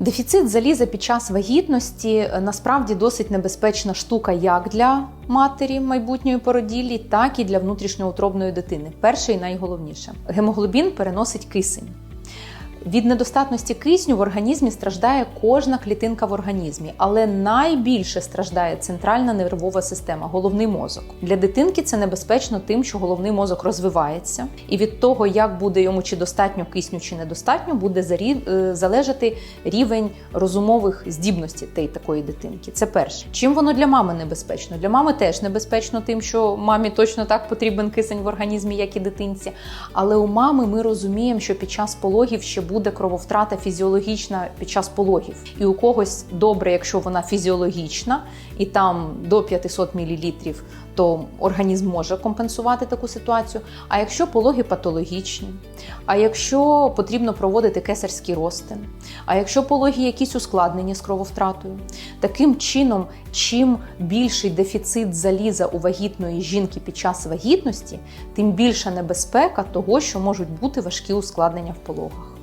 Дефіцит заліза під час вагітності е, насправді досить небезпечна штука як для матері майбутньої породіллі, так і для внутрішньоутробної дитини. Перше і найголовніше гемоглобін переносить кисень. Від недостатності кисню в організмі страждає кожна клітинка в організмі, але найбільше страждає центральна нервова система, головний мозок. Для дитинки це небезпечно тим, що головний мозок розвивається, і від того, як буде йому чи достатньо кисню, чи недостатньо, буде е, залежати рівень розумових здібностей тієї такої дитинки. Це перше. Чим воно для мами небезпечно? Для мами теж небезпечно тим, що мамі точно так потрібен кисень в організмі, як і дитинці. Але у мами ми розуміємо, що під час пологів ще буде крововтрата фізіологічна під час пологів. І у когось добре, якщо вона фізіологічна, і там до 500 мл, то організм може компенсувати таку ситуацію. А якщо пологи патологічні, а якщо потрібно проводити кесарський розтин, а якщо пологи якісь ускладнені з крововтратою, таким чином, чим більший дефіцит заліза у вагітної жінки під час вагітності, тим більша небезпека того, що можуть бути важкі ускладнення в пологах.